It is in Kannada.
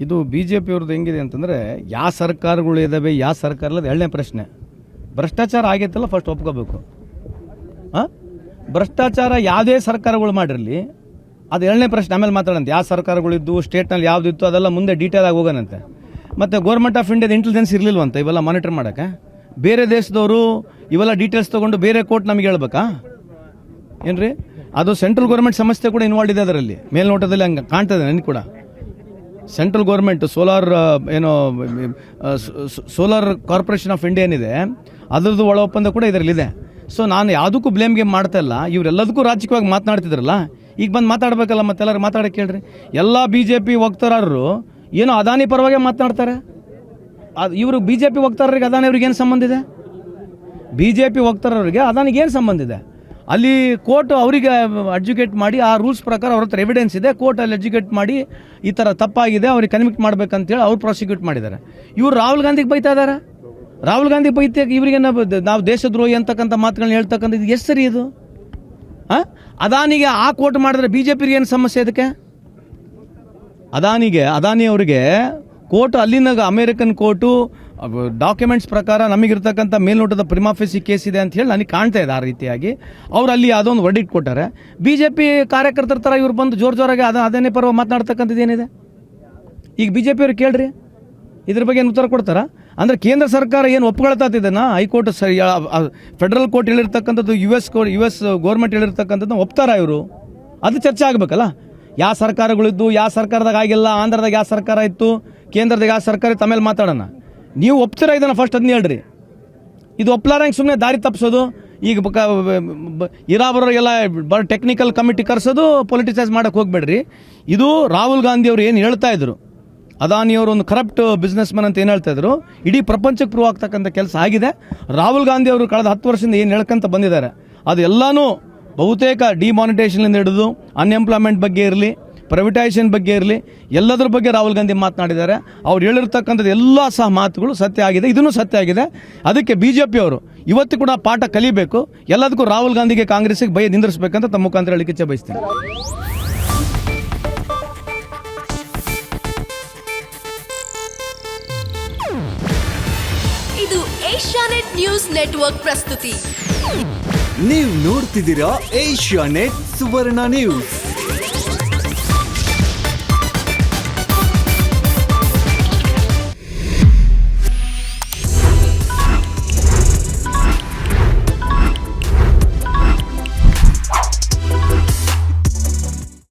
ಇದು ಬಿ ಜೆ ಪಿಯವ್ರದ್ದು ಹೆಂಗಿದೆ ಅಂತಂದರೆ, ಯಾವ ಸರ್ಕಾರಗಳು ಇದ್ದಾವೆ ಯಾವ ಸರ್ಕಾರ ಇಲ್ಲದ ಎರಡನೇ ಪ್ರಶ್ನೆ. ಭ್ರಷ್ಟಾಚಾರ ಆಗೈತಲ್ಲ ಫಸ್ಟ್ ಒಪ್ಕೋಬೇಕು. ಹಾಂ? ಭ್ರಷ್ಟಾಚಾರ ಯಾವುದೇ ಸರ್ಕಾರಗಳು ಮಾಡಿರಲಿ, ಅದು ಎರಡನೇ ಪ್ರಶ್ನೆ, ಆಮೇಲೆ ಮಾತಾಡಂತೆ ಯಾವ ಸರ್ಕಾರಗಳಿದ್ದು ಸ್ಟೇಟ್ನಲ್ಲಿ ಯಾವುದಿತ್ತು ಅದೆಲ್ಲ ಮುಂದೆ ಡೀಟೇಲ್ ಆಗಿ ಹೋಗೋಣಂತೆ. ಮತ್ತು ಗೌರ್ಮೆಂಟ್ ಆಫ್ ಇಂಡಿಯಾದ ಇಂಟೆಲಿಜೆನ್ಸ್ ಇರಲಿಲ್ವಂತ, ಇವೆಲ್ಲ ಮಾನಿಟರ್ ಮಾಡೋಕ್ಕೆ? ಬೇರೆ ದೇಶದವರು ಇವೆಲ್ಲ ಡೀಟೇಲ್ಸ್ ತೊಗೊಂಡು ಬೇರೆ ಕೋರ್ಟ್ ನಮಗೆ ಹೇಳ್ಬೇಕಾ? ಏನ್ರಿ? ಅದು ಸೆಂಟ್ರಲ್ ಗೌರ್ಮೆಂಟ್ ಸಂಸ್ಥೆ ಕೂಡ ಇನ್ವಾಲ್ವ್ ಇದೆ ಅದರಲ್ಲಿ. ಮೇಲ್ನೋಟದಲ್ಲಿ ಹಂಗೆ ಕಾಣ್ತದೆ ನನಗೆ ಕೂಡ. ಸೆಂಟ್ರಲ್ ಗೌರ್ಮೆಂಟ್ ಸೋಲಾರ್ ಏನು ಸೋಲಾರ್ ಕಾರ್ಪೊರೇಷನ್ ಆಫ್ ಇಂಡಿಯಾ ಏನಿದೆ, ಅದರದ್ದು ಒಳ ಒಪ್ಪಂದ ಕೂಡ ಇದರಲ್ಲಿದೆ ಸೊ ನಾನು ಯಾವುದಕ್ಕೂ ಬ್ಲೇಮ್ ಗೇಮ್ ಮಾಡ್ತಾ ಇಲ್ಲ. ಇವರೆಲ್ಲದಕ್ಕೂ ರಾಜಕೀಯವಾಗಿ ಮಾತನಾಡ್ತಿದ್ರಲ್ಲ? ಈಗ ಬಂದು ಮಾತಾಡಬೇಕಲ್ಲ ಮತ್ತೆಲ್ಲರೂ? ಮಾತಾಡಕ್ಕೆ ಕೇಳ್ರಿ. ಎಲ್ಲ ಬಿ ಜೆ ಪಿ ವಕ್ತಾರರು ಏನೋ ಅದಾನಿ ಪರವಾಗಿ ಮಾತನಾಡ್ತಾರೆ? ಅದು, ಇವರು ಬಿ ಜೆ ಪಿ ವಕ್ತಾರರಿಗೆ ಅದಾನಿ ಅವ್ರಿಗೆ ಏನು ಸಂಬಂಧ ಇದೆ? ಬಿ ಜೆ ಪಿ ವಕ್ತಾರರಿಗೆ ಅದಾನಿಗೆ ಏನು ಸಂಬಂಧ ಇದೆ? ಅಲ್ಲಿ ಕೋರ್ಟ್ ಅವರಿಗೆ ಅಡ್ಜುಕೇಟ್ ಮಾಡಿ, ಆ ರೂಲ್ಸ್ ಪ್ರಕಾರ ಅವ್ರ ಹತ್ರ ಎವಿಡೆನ್ಸ್ ಇದೆ, ಕೋರ್ಟ್ ಅಲ್ಲಿ ಎಜುಕೇಟ್ ಮಾಡಿ ಈ ಥರ ತಪ್ಪಾಗಿದೆ, ಅವ್ರಿಗೆ ಕನ್ವಿಕ್ಟ್ ಮಾಡ್ಬೇಕಂತೇಳಿ ಅವ್ರು ಪ್ರಾಸಿಕ್ಯೂಟ್ ಮಾಡಿದ್ದಾರೆ. ಇವ್ರು ರಾಹುಲ್ ಗಾಂಧಿಗೆ ಬೈತಾ ಇದ್ದಾರೆ ರಾಹುಲ್ ಗಾಂಧಿ ಬೈತೆ ಇವರಿಗೆ ನಾವು ದೇಶದ್ರೋಹಿ ಅಂತಕ್ಕಂಥ ಮಾತುಗಳನ್ನ ಹೇಳ್ತಕ್ಕಂಥ ಇದು ಎಷ್ಟು ಸರಿ ಇದು? ಹಾಂ? ಅದಾನಿಗೆ ಆ ಕೋರ್ಟ್ ಮಾಡಿದ್ರೆ ಬಿ ಜೆ ಪಿಗೆ ಏನು ಸಮಸ್ಯೆ ಇದಕ್ಕೆ? ಅದಾನಿಗೆ, ಅದಾನಿ ಅವರಿಗೆ ಕೋರ್ಟ್ ಅಲ್ಲಿನ ಅಮೇರಿಕನ್ ಕೋರ್ಟು ಡಾಕ್ಯುಮೆಂಟ್ಸ್ ಪ್ರಕಾರ ನಮಗಿರ್ತಕ್ಕಂಥ ಮೇಲ್ನೋಟದ ಪ್ರಿಮಾಫೇಸಿ ಕೇಸ್ ಇದೆ ಅಂತ ಹೇಳಿ ನನಗೆ ಕಾಣ್ತಾ ಇದೆ ಆ ರೀತಿಯಾಗಿ. ಅವ್ರು ಅಲ್ಲಿ ಅದೊಂದು ವರ್ಡಿಟ್ ಕೊಟ್ಟಾರೆ. ಬಿ ಜೆ ಪಿ ಕಾರ್ಯಕರ್ತರ ಥರ ಇವ್ರು ಬಂದು ಜೋರು ಜೋರಾಗಿ ಅದ ಅದೇನೇ ಪರ್ವ ಮಾತನಾಡ್ತಕ್ಕಂಥದ್ದು ಏನಿದೆ? ಈಗ ಬಿ ಜೆ ಪಿಯವ್ರು ಕೇಳ್ರಿ. ಇದ್ರ ಬಗ್ಗೆ ಏನು ಉತ್ತರ ಕೊಡ್ತಾರ? ಅಂದ್ರೆ ಕೇಂದ್ರ ಸರ್ಕಾರ ಏನು ಒಪ್ಕೊಳ್ತಾತಿದ್ದನ್ನ ಹೈಕೋರ್ಟ್ ಸರಿ federal court ಹೇಳಿರ್ತಕ್ಕಂಥದ್ದು U S court U S government ಹೇಳಿರ್ತಕ್ಕಂಥದ್ದು ಒಪ್ತಾರ ಇವರು? ಅದು ಚರ್ಚೆ ಆಗಬೇಕಲ್ಲ. ಯಾವ ಸರ್ಕಾರಗಳಿದ್ದು, ಯಾವ ಸರ್ಕಾರದಾಗ ಆಗಿಲ್ಲ, ಆಂಧ್ರದಾಗ ಯಾವ ಸರ್ಕಾರ ಇತ್ತು, ಕೇಂದ್ರದಾಗ ಯಾವ ಸರ್ಕಾರ ಇತ್ತು ಆಮೇಲೆ ಮಾತಾಡೋಣ. ನೀವು ಒಪ್ತೀರಾ ಇದನ್ನು ಫಸ್ಟ್ ಅದನ್ನ ಹೇಳ್ರಿ. ಇದು ಒಪ್ಲಾರಂಗೆ ಸುಮ್ಮನೆ ದಾರಿ ತಪ್ಪಿಸೋದು ಈಗ ಇರಾಬರೋರಿಗೆಲ್ಲ ಬರ ಟೆಕ್ನಿಕಲ್ ಕಮಿಟಿ ಕರೆಸೋದು ಪೊಲಿಟಿಸೈಸ್ ಮಾಡೋಕ್ಕೆ ಹೋಗ್ಬೇಡ್ರಿ. ಇದು ರಾಹುಲ್ ಗಾಂಧಿ ಅವರು ಏನು ಹೇಳ್ತಾ ಇದ್ರು ಅದಾನಿಯವರು ಒಂದು ಕರಪ್ಟ್ ಬಿಸ್ನೆಸ್ ಮ್ಯಾನ್ ಅಂತ ಏನು ಹೇಳ್ತಾ ಇದ್ರು, ಇಡೀ ಪ್ರಪಂಚಕ್ಕೆ ಪ್ರೂವ್ ಆಗ್ತಕ್ಕಂಥ ಕೆಲಸ ಆಗಿದೆ. ರಾಹುಲ್ ಗಾಂಧಿ ಅವರು ಕಳೆದ ಹತ್ತು ವರ್ಷದಿಂದ ಏನು ಹೇಳ್ಕೊಂತ ಬಂದಿದ್ದಾರೆ, ಅದು ಎಲ್ಲನೂ ಬಹುತೇಕ ಡಿಮಾನಿಟೇಷನ್ಲಿಂದ ಹಿಡಿದು ಅನ್ಎಂಪ್ಲಾಯ್ಮೆಂಟ್ ಬಗ್ಗೆ ಇರಲಿ ಪ್ರೈವೇಟೈಸೇಷನ್ ಬಗ್ಗೆ ಇರಲಿ ಎಲ್ಲದರ ಬಗ್ಗೆ ರಾಹುಲ್ ಗಾಂಧಿ ಮಾತನಾಡಿದ್ದಾರೆ. ಅವ್ರು ಹೇಳಿರ್ತಕ್ಕಂಥದ್ದು ಎಲ್ಲ ಸಹ ಮಾತುಗಳು ಸತ್ಯ ಆಗಿದೆ ಇದನ್ನು ಸತ್ಯ ಆಗಿದೆ. ಅದಕ್ಕೆ ಬಿ ಜೆ ಪಿಯವರು ಇವತ್ತು ಕೂಡ ಪಾಠ ಕಲಿಬೇಕು ಎಲ್ಲದಕ್ಕೂ ರಾಹುಲ್ ಗಾಂಧಿಗೆ ಕಾಂಗ್ರೆಸ್ಗೆ ಭಯ ನಿಂದಿರಿಸಬೇಕಂತ ತಮ್ಮ ಮುಖಾಂತರ ಹೇಳಿಕೆ ಇಚ್ಛೆ ಬಯಸ್ತೀನಿ. ಇದು ಏಷ್ಯಾನೆಟ್ ನ್ಯೂಸ್ ನೆಟ್ವರ್ಕ್ ಪ್ರಸ್ತುತಿ. ನೀವು ನೋಡ್ತಿದ್ದೀರಾ ಏಷ್ಯಾ ನೆಟ್ ಸುವರ್ಣ ನ್ಯೂಸ್.